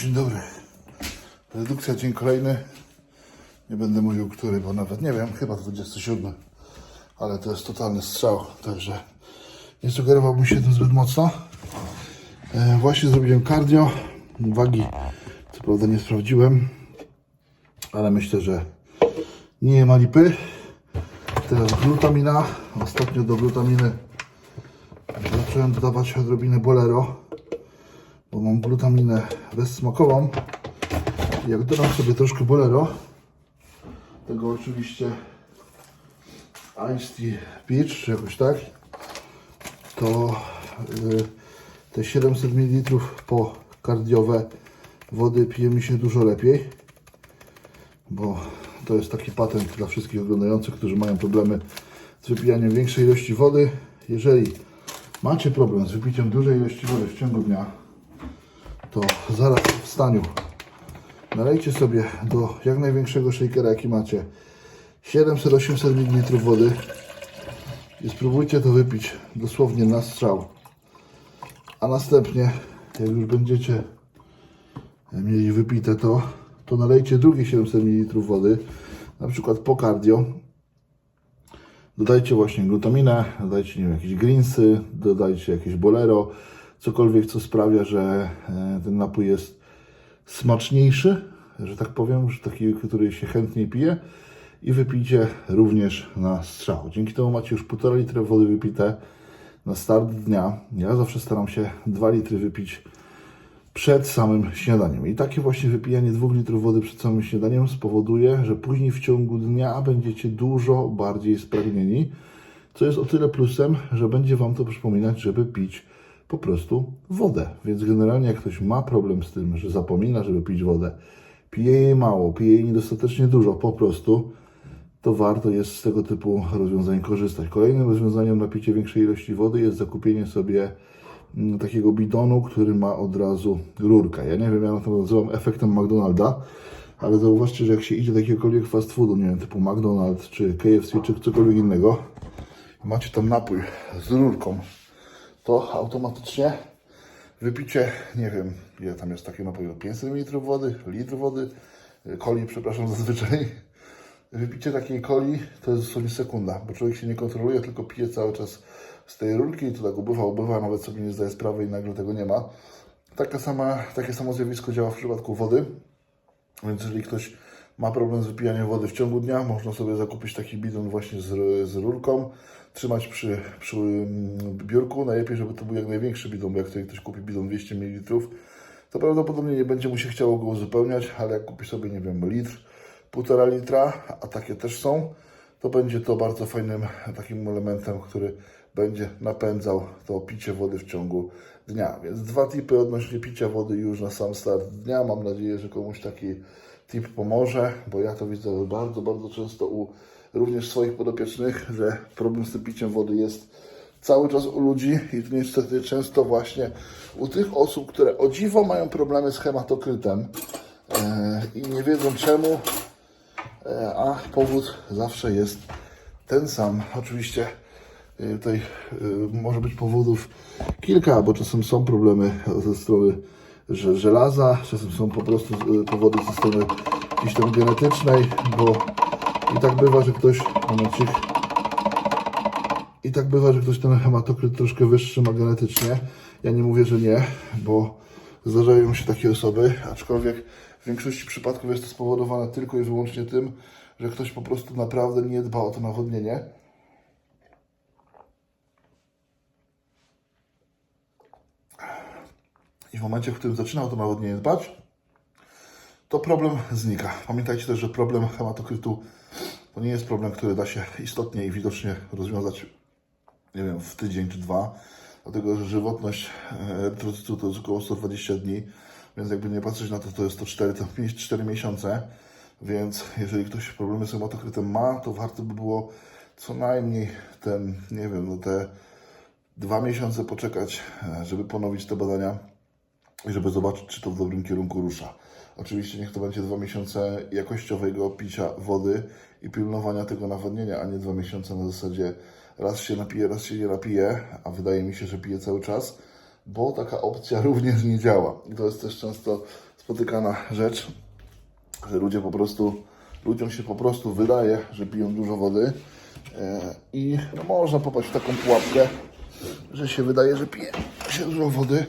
Dzień dobry. Redukcja dzień kolejny. Nie będę mówił który, bo nawet nie wiem, chyba 27. Ale to jest totalny strzał, także nie sugerowałbym się tym zbyt mocno. E, właśnie zrobiłem cardio. Wagi co prawda nie sprawdziłem, ale myślę, że nie ma lipy. Teraz glutamina. Ostatnio do glutaminy zacząłem dodawać odrobinę bolero bo mam glutaminę bezsmakową. Jak dodam sobie troszkę bolero, tego oczywiście Ice Peach, czy jakoś tak, to y, te 700 ml po kardiowe wody pije mi się dużo lepiej, bo to jest taki patent dla wszystkich oglądających, którzy mają problemy z wypijaniem większej ilości wody. Jeżeli macie problem z wypiciem dużej ilości wody w ciągu dnia, to zaraz po wstaniu nalejcie sobie do jak największego shakera jaki macie 700-800 ml wody i spróbujcie to wypić dosłownie na strzał. A następnie, jak już będziecie mieli wypite to, to nalejcie drugie 700 ml wody, na przykład po cardio. Dodajcie właśnie glutaminę, dodajcie nie wiem, jakieś greensy, dodajcie jakieś bolero, cokolwiek, co sprawia, że e, ten napój jest smaczniejszy, że tak powiem, że taki, który się chętniej pije i wypijcie również na strzał. Dzięki temu macie już 1,5 litra wody wypite na start dnia. Ja zawsze staram się 2 litry wypić przed samym śniadaniem. I takie właśnie wypijanie 2 litrów wody przed samym śniadaniem spowoduje, że później w ciągu dnia będziecie dużo bardziej spragnieni, co jest o tyle plusem, że będzie Wam to przypominać, żeby pić po prostu wodę. Więc generalnie jak ktoś ma problem z tym, że zapomina, żeby pić wodę, pije jej mało, pije jej niedostatecznie dużo po prostu, to warto jest z tego typu rozwiązań korzystać. Kolejnym rozwiązaniem na picie większej ilości wody jest zakupienie sobie mm, takiego bidonu, który ma od razu rurkę. Ja nie wiem, ja na to nazywam efektem McDonalda, ale zauważcie, że jak się idzie do jakiegokolwiek fast foodu, nie wiem, typu McDonald's, czy KFC, czy cokolwiek innego, macie tam napój z rurką, to automatycznie wypicie, nie wiem, ile tam jest takiego napoju, 500 ml wody, litr wody, y, coli, przepraszam, zazwyczaj. Wypicie takiej coli to jest dosłownie sekunda, bo człowiek się nie kontroluje, tylko pije cały czas z tej rurki i to tak ubywa, ubywa, nawet sobie nie zdaje sprawy i nagle tego nie ma. Taka sama, takie samo zjawisko działa w przypadku wody, więc jeżeli ktoś ma problem z wypijaniem wody w ciągu dnia, można sobie zakupić taki bidon właśnie z, z rurką, trzymać przy, przy mm, biurku. Najlepiej, żeby to był jak największy bidon, bo jak tutaj ktoś kupi bidon 200 ml, to prawdopodobnie nie będzie mu się chciało go uzupełniać, ale jak kupi sobie, nie wiem, litr, półtora litra, a takie też są, to będzie to bardzo fajnym takim elementem, który będzie napędzał to picie wody w ciągu dnia. Więc dwa tipy odnośnie picia wody już na sam start dnia. Mam nadzieję, że komuś taki tip pomoże, bo ja to widzę bardzo, bardzo często u również swoich podopiecznych, że problem z tym piciem wody jest cały czas u ludzi i to niestety często właśnie u tych osób, które o dziwo mają problemy z hematokrytem e, i nie wiedzą czemu, e, a powód zawsze jest ten sam. Oczywiście e, tutaj może być powodów kilka, bo czasem są problemy ze strony żelaza, czasem są po prostu e, powody ze strony jakiejś tam genetycznej, bo i tak bywa, że ktoś, momencik, i tak bywa, że ktoś ten hematokryt troszkę wyższy ma genetycznie. Ja nie mówię, że nie, bo zdarzają się takie osoby, aczkolwiek w większości przypadków jest to spowodowane tylko i wyłącznie tym, że ktoś po prostu naprawdę nie dba o to nawodnienie. I w momencie, w którym zaczyna o to nawodnienie dbać, to problem znika. Pamiętajcie też, że problem hematokrytu to nie jest problem, który da się istotnie i widocznie rozwiązać, nie wiem, w tydzień czy dwa, dlatego że żywotność erytrocytu to jest około 120 dni, więc jakby nie patrzeć na to, to jest to 4, to 4 miesiące, więc jeżeli ktoś problemy z hematokrytem ma, to warto by było co najmniej ten, nie wiem, no te dwa miesiące poczekać, e, żeby ponowić te badania żeby zobaczyć, czy to w dobrym kierunku rusza. Oczywiście niech to będzie dwa miesiące jakościowego picia wody i pilnowania tego nawodnienia, a nie dwa miesiące na zasadzie raz się napije, raz się nie napije, a wydaje mi się, że pije cały czas, bo taka opcja również nie działa. I to jest też często spotykana rzecz, że ludzie po prostu, ludziom się po prostu wydaje, że piją dużo wody e, i no, można popaść w taką pułapkę, że się wydaje, że pije się dużo wody,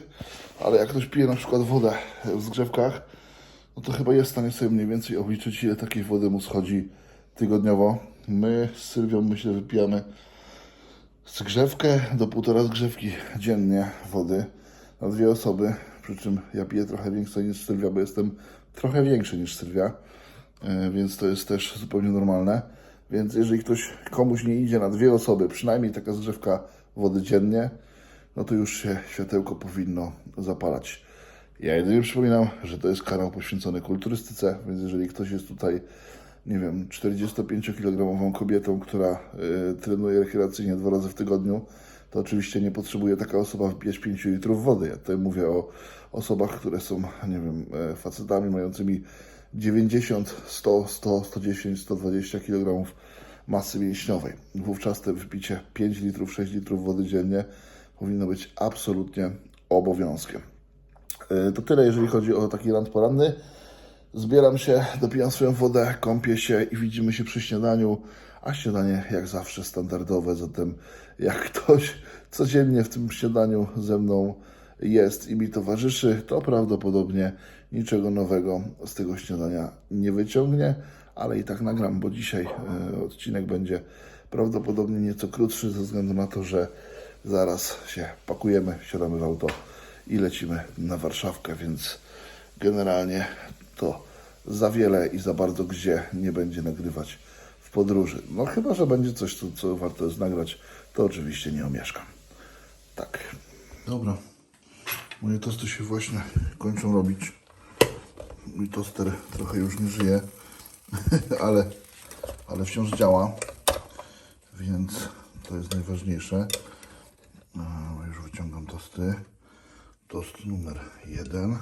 ale jak ktoś pije na przykład wodę w zgrzewkach, no to chyba jest w stanie sobie mniej więcej obliczyć, ile takiej wody mu schodzi tygodniowo. My z Sylwią, myślę, wypijamy zgrzewkę do półtora zgrzewki dziennie wody na dwie osoby, przy czym ja piję trochę więcej niż Sylwia, bo jestem trochę większy niż Sylwia, e, więc to jest też zupełnie normalne. Więc jeżeli ktoś komuś nie idzie na dwie osoby, przynajmniej taka zgrzewka wody dziennie, no to już się światełko powinno zapalać. Ja jedynie przypominam, że to jest kanał poświęcony kulturystyce, więc jeżeli ktoś jest tutaj, nie wiem, 45-kilogramową kobietą, która y, trenuje rekreacyjnie dwa razy w tygodniu, to oczywiście nie potrzebuje taka osoba wypijać 5 litrów wody. Ja tutaj mówię o osobach, które są, nie wiem, e, facetami mającymi 90, 100, 100, 110, 120 kg masy mięśniowej. Wówczas te wypicie 5 litrów, 6 litrów wody dziennie powinno być absolutnie obowiązkiem. E, To tyle, jeżeli chodzi o taki rant poranny. Zbieram się, dopijam swoją wodę, kąpię się i widzimy się przy śniadaniu. A śniadanie jak zawsze standardowe, zatem jak ktoś codziennie w tym śniadaniu ze mną jest i mi towarzyszy, to prawdopodobnie niczego nowego z tego śniadania nie wyciągnie, ale i tak nagram, bo dzisiaj e, odcinek będzie prawdopodobnie nieco krótszy ze względu na to, że zaraz się pakujemy, siadamy w auto i lecimy na Warszawkę, więc generalnie to za wiele i za bardzo gdzie nie będzie nagrywać w podróży. No chyba, że będzie coś, co, co warto jest nagrać, to oczywiście nie omieszkam. Tak. Dobra. Moje tosty się właśnie kończą robić. Mój toster trochę już nie żyje, ale, ale wciąż działa, więc to jest najważniejsze. Wyciągam tosty. Tost numer jeden,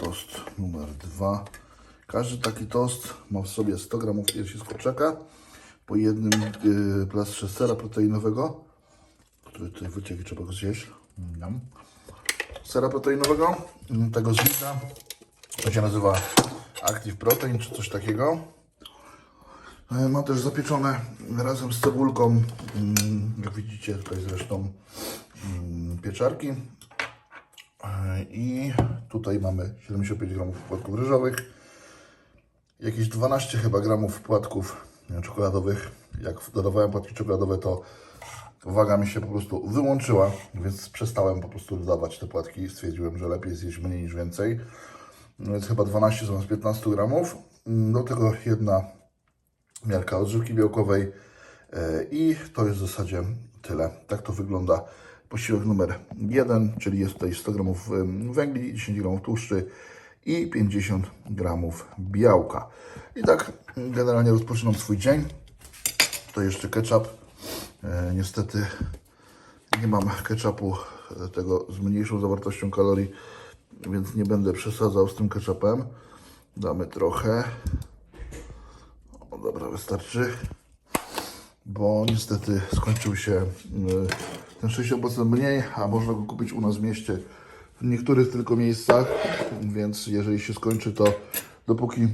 tost numer dwa. Każdy taki tost ma w sobie 100 gramów piersi z kurczaka, po jednym yy, plastrze sera proteinowego, który tutaj wyciekł trzeba go zjeść. Miam. Sera proteinowego, tego z Lidla. To się nazywa Active Protein czy coś takiego. E, Ma też zapieczone razem z cebulką, mm, jak widzicie tutaj zresztą, mm, pieczarki. E, I tutaj mamy 75 gramów płatków ryżowych, jakieś 12 chyba gramów płatków czekoladowych. Jak dodawałem płatki czekoladowe, to waga mi się po prostu wyłączyła, więc przestałem po prostu dodawać te płatki stwierdziłem, że lepiej zjeść mniej niż więcej. No Więc chyba 12 zamiast 15 gramów. Mm, Do tego jedna miarka odżywki białkowej e, i to jest w zasadzie tyle. Tak to wygląda posiłek numer 1, czyli jest tutaj 100 gramów em, węgli, 10 gramów tłuszczy i 50 gramów białka. I tak generalnie rozpoczynam swój dzień. To jeszcze ketchup. E, niestety nie mam ketchupu e, tego z mniejszą zawartością kalorii, więc nie będę przesadzał z tym ketchupem. Damy trochę. Wystarczy. Bo niestety skończył się y, ten 60% mniej, a można go kupić u nas w mieście w niektórych tylko miejscach, więc jeżeli się skończy, to dopóki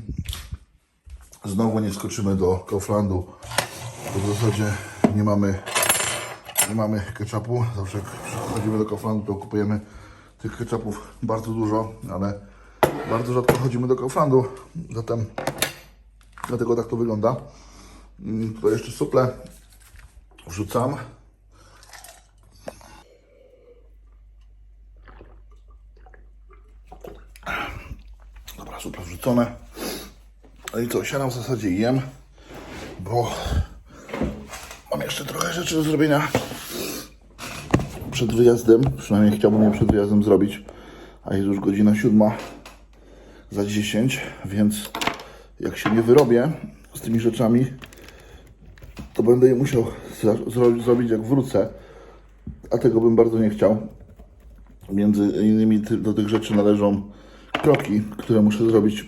znowu nie skoczymy do Kauflandu, to w zasadzie nie mamy nie mamy ketchupu. Zawsze jak chodzimy do Kauflandu, to kupujemy tych ketchupów bardzo dużo, ale bardzo rzadko chodzimy do Kauflandu, zatem dlatego tak to wygląda. Mm, Tutaj jeszcze suple wrzucam. Dobra, suple wrzucone. No i co, siadam w zasadzie i jem, bo mam jeszcze trochę rzeczy do zrobienia przed wyjazdem. Przynajmniej chciałbym je przed wyjazdem zrobić. A jest już godzina siódma za 10, więc jak się nie wyrobię z tymi rzeczami, to będę je musiał zro- zrobić jak wrócę. A tego bym bardzo nie chciał. Między innymi do tych rzeczy należą kroki, które muszę zrobić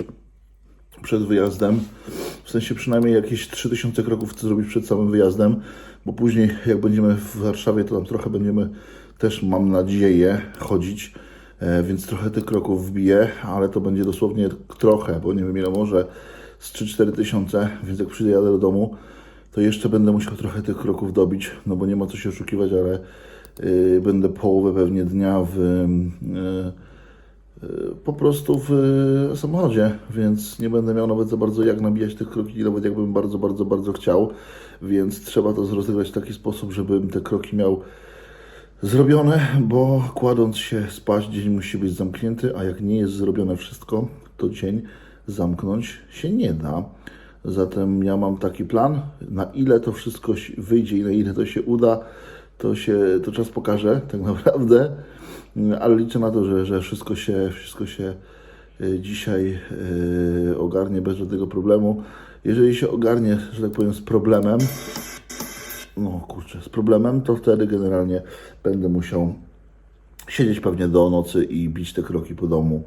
przed wyjazdem. W sensie przynajmniej jakieś 3000 kroków chcę zrobić przed samym wyjazdem, bo później jak będziemy w Warszawie, to tam trochę będziemy też, mam nadzieję, chodzić. E, więc trochę tych kroków wbiję, ale to będzie dosłownie trochę, bo nie wiem ile może z 3-4 tysiące, więc jak przyjadę do domu, to jeszcze będę musiał trochę tych kroków dobić, no bo nie ma co się oszukiwać, ale y, będę połowę pewnie dnia w, y, y, po prostu w y, samochodzie, więc nie będę miał nawet za bardzo jak nabijać tych kroki, nawet jakbym bardzo, bardzo, bardzo chciał, więc trzeba to rozegrać w taki sposób, żebym te kroki miał zrobione, bo kładąc się spać, dzień musi być zamknięty, a jak nie jest zrobione wszystko, to dzień zamknąć się nie da. Zatem ja mam taki plan, na ile to wszystko wyjdzie i na ile to się uda, to się, to czas pokaże tak naprawdę, ale liczę na to, że, że wszystko się, wszystko się e, dzisiaj e, ogarnie bez żadnego problemu. Jeżeli się ogarnie, że tak powiem, z problemem, no kurczę, z problemem, to wtedy generalnie będę musiał siedzieć pewnie do nocy i bić te kroki po domu,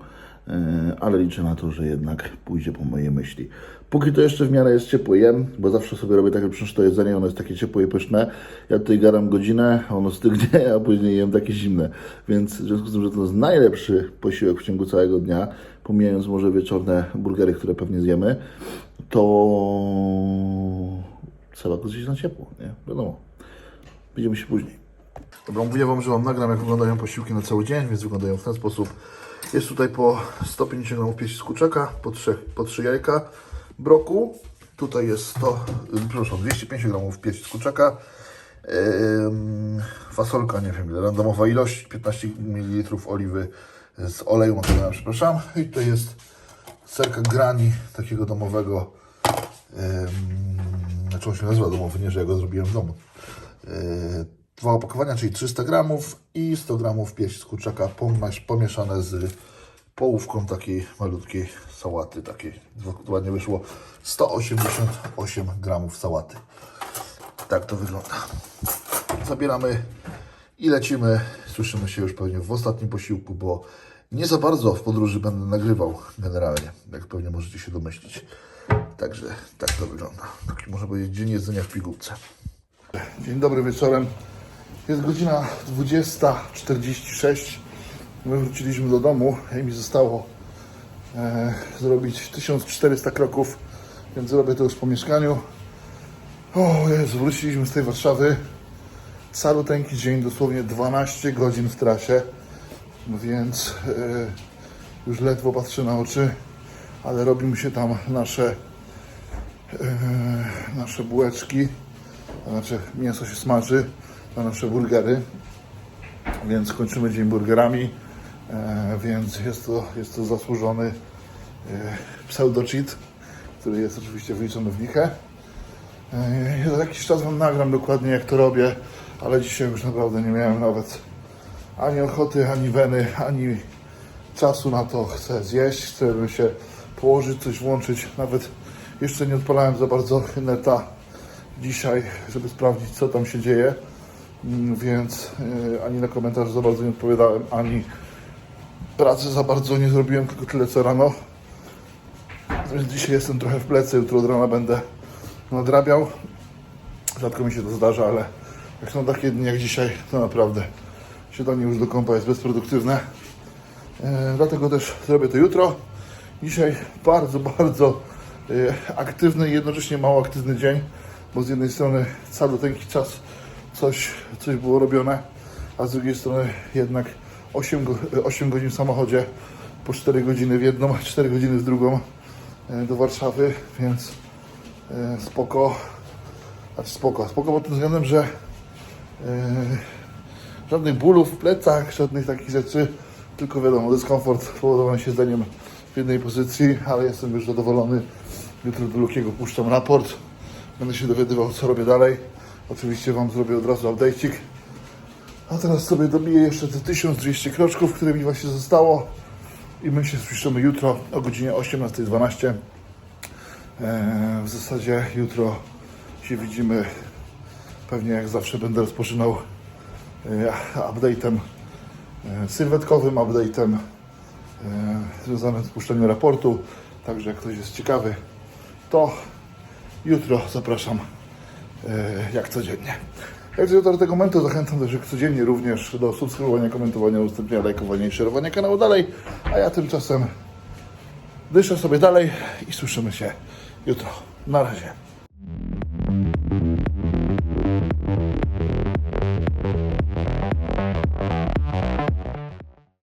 e, ale liczę na to, że jednak pójdzie po mojej myśli. Póki to jeszcze w miarę jest ciepło jem, bo zawsze sobie robię tak, że przecież to jedzenie, ono jest takie ciepłe i pyszne. Ja tutaj garam godzinę, ono stygnie, a później jem takie zimne. Więc w związku z tym, że to jest najlepszy posiłek w ciągu całego dnia, pomijając może wieczorne burgery, które pewnie zjemy, to trzeba go zjeść na ciepło, nie? Wiadomo. Widzimy się później. Dobra, mówię Wam, że Wam nagram, jak wyglądają posiłki na cały dzień, więc wyglądają w ten sposób. Jest tutaj po 150 gramów pieści z po 3, po 3 jajka broku. Tutaj jest 100, y, przepraszam, 250 gramów pieści z. Ym, fasolka, nie wiem, ile, randomowa ilość, 15 ml oliwy z oleju przepraszam. I tutaj jest serka grani, takiego domowego. Ym, znaczy on się nazywa domowy, nie, że ja go zrobiłem w domu. Yy, dwa opakowania, czyli 300 gramów i 100 gramów pieści z kurczaka pomieszane z połówką takiej malutkiej sałaty, takiej ładnie wyszło 188 gramów sałaty. Tak to wygląda. Zabieramy i lecimy. Słyszymy się już pewnie w ostatnim posiłku, bo nie za bardzo w podróży będę nagrywał generalnie, jak pewnie możecie się domyślić. Także tak to wygląda. Taki może powiedzieć dzień jedzenia w pigułce. Dzień dobry wieczorem. Jest godzina 20.46. My wróciliśmy do domu i mi zostało e, zrobić 1400 kroków, więc zrobię to już po mieszkaniu. O Jezu, wróciliśmy z tej Warszawy. Caluteńki dzień, dosłownie 12 godzin w trasie, więc e, już ledwo patrzę na oczy, ale robimy się tam nasze nasze bułeczki, to znaczy mięso się smaży na nasze burgery, więc kończymy dzień burgerami, e, więc jest to, jest to zasłużony e, pseudo-cheat, który jest oczywiście wyliczony w nichę. E, za jakiś czas Wam nagram dokładnie jak to robię, ale dzisiaj już naprawdę nie miałem nawet ani ochoty, ani weny, ani czasu na to chcę zjeść, chcę się położyć, coś włączyć. Nawet jeszcze nie odpalałem za bardzo neta dzisiaj, żeby sprawdzić, co tam się dzieje. Mm, Więc y, ani na komentarze za bardzo nie odpowiadałem, ani pracy za bardzo nie zrobiłem, tylko tyle co rano. Więc dzisiaj jestem trochę w plecy, jutro od rana będę nadrabiał. Rzadko mi się to zdarza, ale jak są takie dni jak dzisiaj, to naprawdę siadanie już do kąpa jest bezproduktywne. E, dlatego też zrobię to jutro. Dzisiaj bardzo, bardzo e, aktywny i jednocześnie mało aktywny dzień, bo z jednej strony cały ten czas coś, coś było robione, a z drugiej strony jednak 8, go, 8 godzin w samochodzie, po 4 godziny w jedną, a 4 godziny w drugą e, do Warszawy, więc e, spoko. Znaczy spoko, spoko pod tym względem, że żadnych bólów w plecach, żadnych takich rzeczy, tylko wiadomo, dyskomfort spowodowany siedzeniem w jednej pozycji, ale jestem już zadowolony. Jutro do Lukiego puszczam raport, będę się dowiadywał, co robię dalej. Oczywiście Wam zrobię od razu update'ik. A teraz sobie dobiję jeszcze te 1200 kroczków, które mi właśnie zostało i my się słyszymy jutro o godzinie 18.12. Eee, w zasadzie jutro się widzimy. Pewnie jak zawsze będę rozpoczynał e, update'em e, sylwetkowym, update'em związanym z puszczeniem raportu. Także jak ktoś jest ciekawy, jutro zapraszam e, jak codziennie. Jak do tego momentu zachęcam też jak codziennie również do subskrybowania, komentowania, udostępniania, lajkowania i szerowania kanału dalej. A ja tymczasem dyszę sobie dalej i słyszymy się jutro. Na razie.